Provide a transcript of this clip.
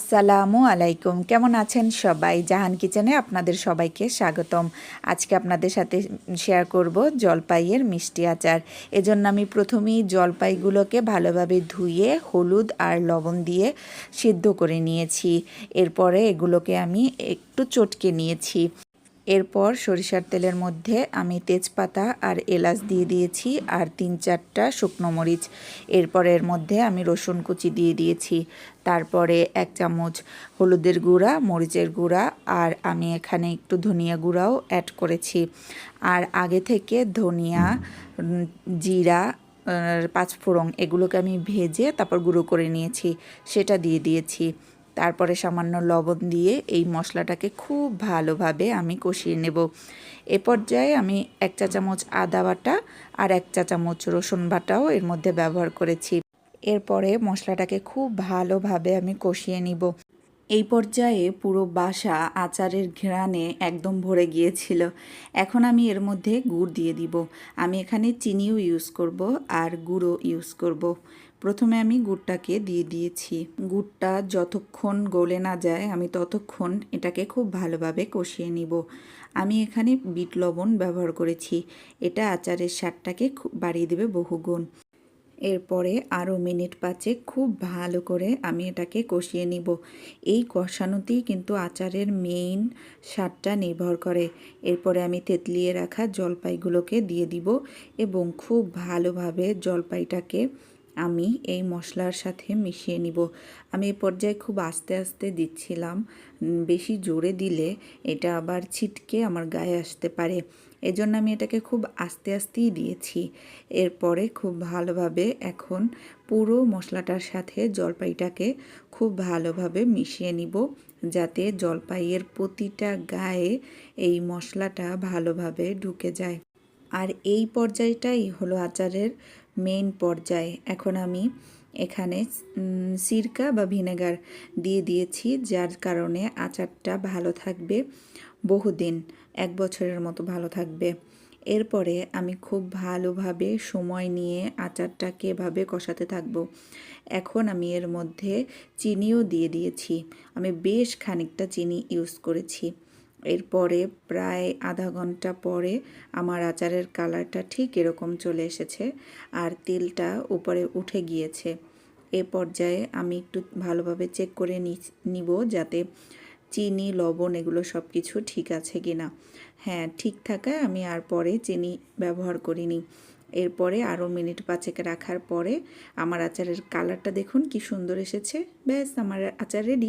আসসালামু আলাইকুম। কেমন আছেন সবাই? জাহান কিচেনে আপনাদের সবাইকে স্বাগতম। আজকে আপনাদের সাথে শেয়ার করব জলপাইয়ের মিষ্টি আচার। এজন্য আমি প্রথমেই জলপাইগুলোকে ভালোভাবে ধুয়ে, হলুদ আর লবণ দিয়ে সিদ্ধ করে নিয়েছি। এরপরে এগুলোকে আমি একটু চটকে নিয়েছি। এরপর সরিষার তেলের মধ্যে আমি তেজপাতা আর এলাচ দিয়ে দিয়েছি আর তিন চারটা শুকনো মরিচ। এরপর এর মধ্যে আমি রসুন কুচি দিয়ে দিয়েছি। তারপরে এক চামচ হলুদের গুঁড়া, মরিচের গুঁড়া আর আমি এখানে একটু ধনিয়া গুঁড়াও অ্যাড করেছি। আর আগে থেকে ধনিয়া, জিরা পাঁচফোড়ন এগুলোকে আমি ভেজে তারপর গুঁড়ো করে নিয়েছি। সেটা দিয়ে দিয়েছি। তারপরে সামান্য লবণ দিয়ে এই মশলাটাকে খুব ভালোভাবে আমি কষিয়ে নেব। এ পর্যায়ে আমি এক চা চামচ আদা বাটা আর এক চা চামচ রসুন বাটাও এর মধ্যে ব্যবহার করেছি। এরপরে মশলাটাকে খুব ভালোভাবে আমি কষিয়ে নিব। এই পর্যায়ে পুরো বাসা আচারের ঘ্রাণে একদম ভরে গিয়েছিল। এখন আমি এর মধ্যে গুড় দিয়ে দিব। আমি এখানে চিনিও ইউজ করব আর গুঁড়ো ইউজ করব। প্রথমে আমি গুড়টাকে দিয়ে দিয়েছি। গুড়টা যতক্ষণ গলে না যায়, আমি ততক্ষণ এটাকে খুব ভালোভাবে কষিয়ে নিব। আমি এখানে বিট লবণ ব্যবহার করেছি। এটা আচারের স্বাদটাকে বাড়িয়ে দেবে বহুগুণ। এরপরে আরও মিনিট পাঁচে খুব ভালো করে আমি এটাকে কষিয়ে নিব। এই কষানোতেই কিন্তু আচারের মেইন স্বাদটা নির্ভর করে। এরপরে আমি তেতলিয়ে রাখা জলপাইগুলোকে দিয়ে দিব এবং খুব ভালোভাবে জলপাইটাকে আমি এই মশলার সাথে মিশিয়ে নিব। আমি এই পর্যায়ে খুব আস্তে আস্তে দিচ্ছিলাম। বেশি জোরে দিলে এটা আবার ছিটকে আমার গায়ে আসতে পারে। এজন্য আমি এটাকে খুব আস্তে আস্তেই দিয়েছি। এরপরে খুব ভালোভাবে এখন পুরো মশলাটার সাথে জলপাইটাকে খুব ভালোভাবে মিশিয়ে নিব, যাতে জলপাইয়ের প্রতিটা গায়ে এই মশলাটা ভালোভাবে ঢুকে যায়। আর এই পর্যায়টাই হলো আচারের মেইন পর্যায়। এখন আমি এখানে সিরকা বা ভিনেগার দিয়ে দিয়েছি, যার কারণে আচারটা ভালো থাকবে, বহুদিন, এক বছরের মতো ভালো থাকবে। এরপরে আমি খুব ভালোভাবে সময় নিয়ে আচারটাকে এভাবে কষাতে থাকব। এখন আমি এর মধ্যে চিনিও দিয়ে দিয়েছি। আমি বেশ খানিকটা চিনি ইউজ করেছি। এরপরে প্রায় আধা ঘণ্টা পরে আমার আচারের কালারটা ঠিক এরকম চলে এসেছে আর তেলটা উপরে উঠে গিয়েছে। এ পর্যায়ে আমি একটু ভালোভাবে চেক করে নিব যাতে চিনি, লবণ এগুলো সব কিছু ঠিক আছে কি না হ্যাঁ ঠিক থাকায় আমি আর পরে চিনি ব্যবহার করিনি। এরপরে আরও মিনিট পাঁচেক রাখার পরে আমার আচারের কালারটা দেখুন কি সুন্দর এসেছে। ব্যাস, আমার আচার রেডি